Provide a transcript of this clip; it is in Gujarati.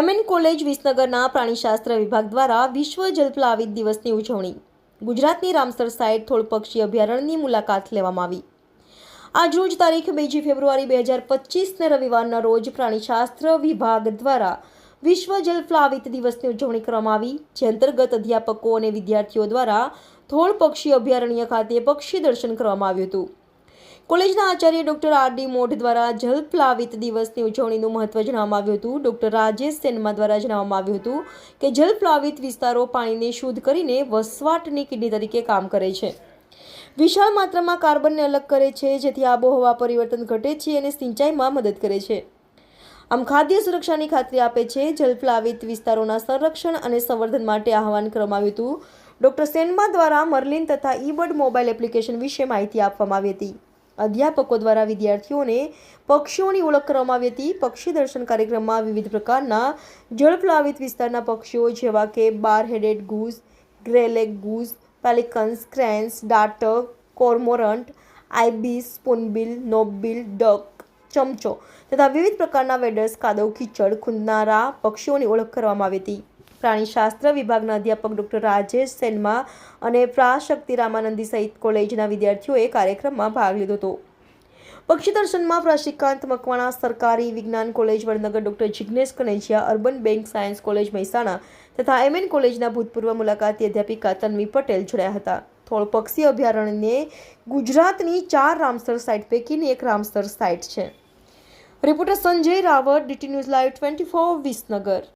એમએન કોલેજ વિસનગરના પ્રાણીશાસ્ત્ર વિભાગ દ્વારા વિશ્વ જલપ્લાવિત દિવસની ઉજવણી. ગુજરાતની રામસર સાઇટ થોળ પક્ષી અભયારણ્યની મુલાકાત લેવામાં આવી. આજરોજ તારીખ બીજી ફેબ્રુઆરી બે હજાર પચીસને રવિવારના રોજ પ્રાણીશાસ્ત્ર વિભાગ દ્વારા વિશ્વ જલપ્લાવિત દિવસની ઉજવણી કરવામાં આવી, જે અંતર્ગત અધ્યાપકો અને વિદ્યાર્થીઓ દ્વારા થોળ પક્ષી અભયારણ્ય ખાતે પક્ષી દર્શન કરવામાં આવ્યું હતું. કોલેજના આચાર્ય ડોક્ટર આર ડી મોઢ દ્વારા જલપ્લાવિત દિવસની ઉજવણીનું મહત્વ જણાવવામાં આવ્યું હતું. ડોક્ટર રાજેશ સેનમા દ્વારા જણાવવામાં આવ્યું હતું કે જલપ્લાવિત વિસ્તારો પાણીને શુદ્ધ કરીને વસવાટની કિડની તરીકે કામ કરે છે. વિશાળ માત્રામાં કાર્બનને અલગ કરે છે, જેથી આબોહવા પરિવર્તન ઘટે છે અને સિંચાઈમાં મદદ કરે છે. આમ ખાદ્ય સુરક્ષાની ખાતરી આપે છે. જલપ્લાવિત વિસ્તારોના સંરક્ષણ અને સંવર્ધન માટે આહવાન કરવામાં આવ્યું હતું. ડોક્ટર સેનમા દ્વારા મર્લિન તથા ઈબર્ડ મોબાઈલ એપ્લિકેશન વિશે માહિતી આપવામાં આવી હતી. અધ્યાપકો દ્વારા વિદ્યાર્થીઓને પક્ષીઓની ઓળખ કરવામાં આવી હતી. પક્ષી દર્શન કાર્યક્રમમાં વિવિધ પ્રકારના જળપ્લાવિત વિસ્તારના પક્ષીઓ જેવા કે bar headed goose greylag goose, pelicans, cranes ડાટક cormorant, ibis, spoonbill, knobbill, duck, ચમચો તથા વિવિધ પ્રકારના વેડર્સ, કાદવ, કીચડ, ખૂંદનારા પક્ષીઓની ઓળખ કરવામાં આવી હતી. પ્રાણીશાસ્ત્ર વિભાગના અધ્યાપક ડૉક્ટર રાજેશ સેનમા અને પ્રાશક્તિ રામાનંદી સહિત કોલેજના વિદ્યાર્થીઓએ કાર્યક્રમમાં ભાગ લીધો હતો. પક્ષી દર્શનમાં પ્રશિકાંત મકવાણા, સરકારી વિજ્ઞાન college Vadnagar doctor Jignesh Kanejia, urban bank science college Mehsana તથા એમએન કોલેજના ભૂતપૂર્વ મુલાકાતી અધ્યાપિકા તન્વી પટેલ જોડાયા હતા. થોળ પક્ષી અભયારણ્યને ગુજરાતની ચાર રામસર સાઇટ પૈકીની એક રામસર સાઇટ છે. Reporter Sanjay Rawat DT news live twenty four Visnagar.